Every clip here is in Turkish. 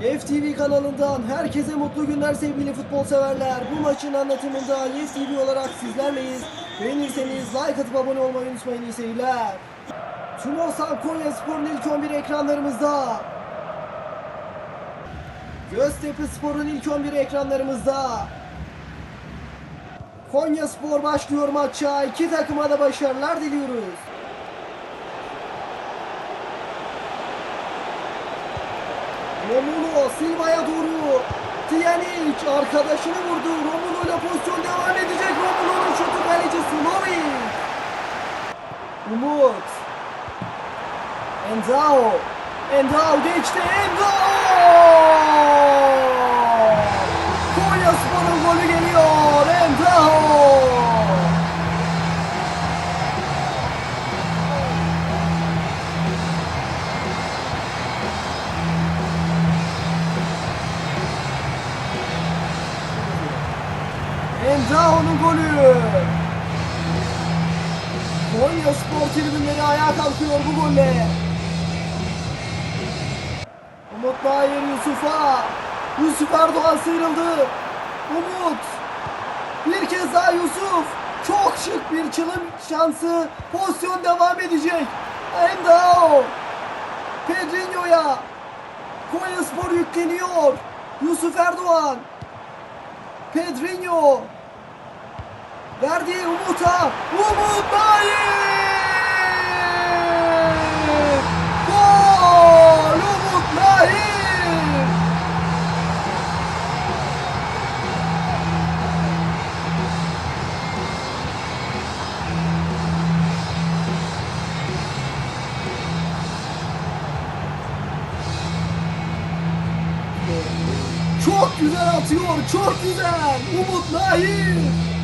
FTV kanalından herkese mutlu günler sevgili futbol severler. Bu maçın anlatımında FTV olarak sizlerleyiz. Beğenirseniz like atıp abone olmayı unutmayın iyi seyirler. Tumosan Konya Spor'un ilk 11 ekranlarımızda. Göztepe Spor'un ilk 11 ekranlarımızda. Konya Spor başlıyor maça. İki takıma da başarılar diliyoruz. Romulo Silva'ya doğru. Tiyanic arkadaşını vurdu. Romulo ile pozisyon devam edecek. Romulo'nun şutu kaleci Sulovic. Umut. Enzao. Enzao geçti. Enzao. Enzao'nun golü. Konya Spor tribünleri ayağa kalkıyor bu golle. Umut Nayir Yusuf'a. Yusuf Erdoğan sıyrıldı. Umut. Bir kez daha Yusuf. Çok şık bir çılım şansı. Pozisyon devam edecek. Enzao. Pedrinho'ya. Konya Spor yükleniyor. Yusuf Erdoğan. Pedrinho verdi Umut'a Umut Nayir Gol Umut Nayir Çok güzel atıyor, çok güzel. Umut Nahir.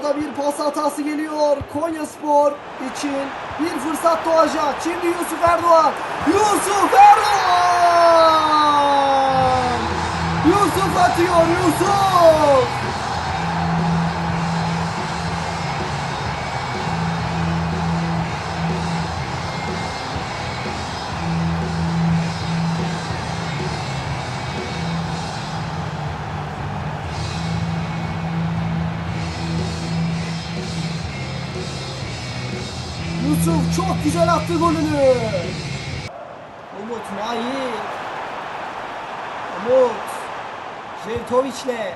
Orada bir pas hatası geliyor Konya Spor için. Bir fırsat doğacak. Şimdi Yusuf Erdoğan. Yusuf Erdoğan! Yusuf atıyor Yusuf! Yusuf çok güzel attı golünü. Umut Nahir. Umut. Jevtovic'le.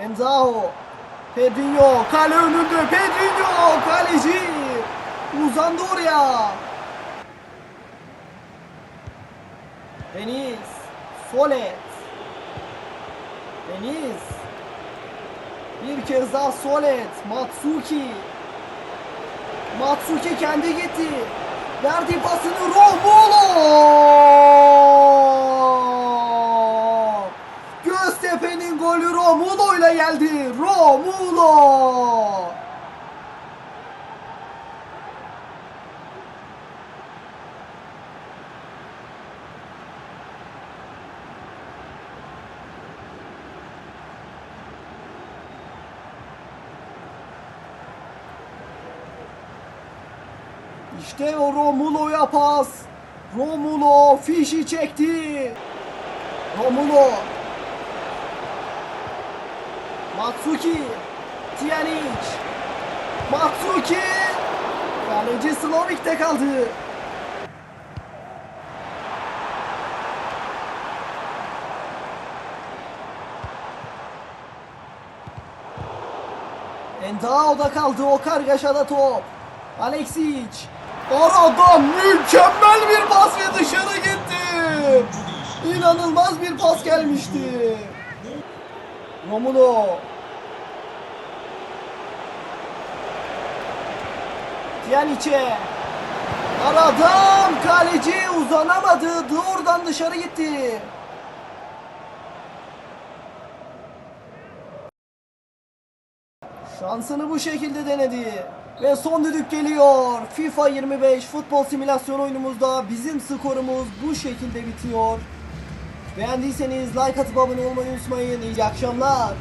Enzao. Pedrinho. Kale önünde. Pedrinho. Kaleci. Uzandı oraya. Deniz. Solet. Deniz. Bir kez daha Solet. Matsuki. Matsuki kendi gitti. Verdi pasını Romulo. Göztepe'nin golü Romulo ile geldi. Romulo. İşte o Romulo'ya pas. Romulo fişi çekti. Romulo. Matsuki. Tiyanic. Matsuki. Kaleci Slovic'te kaldı. Endao'da kaldı o kargaşada top. Alexic. Aradan mükemmel bir pas ve dışarı gitti. İnanılmaz bir pas gelmişti. Romulo. Pjanic'e. Aradan kaleci uzanamadı. Doğrudan dışarı gitti. Şansını bu şekilde denedi. Ve son düdük geliyor. FIFA 25 futbol simülasyon oyunumuzda bizim skorumuz bu şekilde bitiyor. Beğendiyseniz like atıp abone olmayı unutmayın. İyi akşamlar.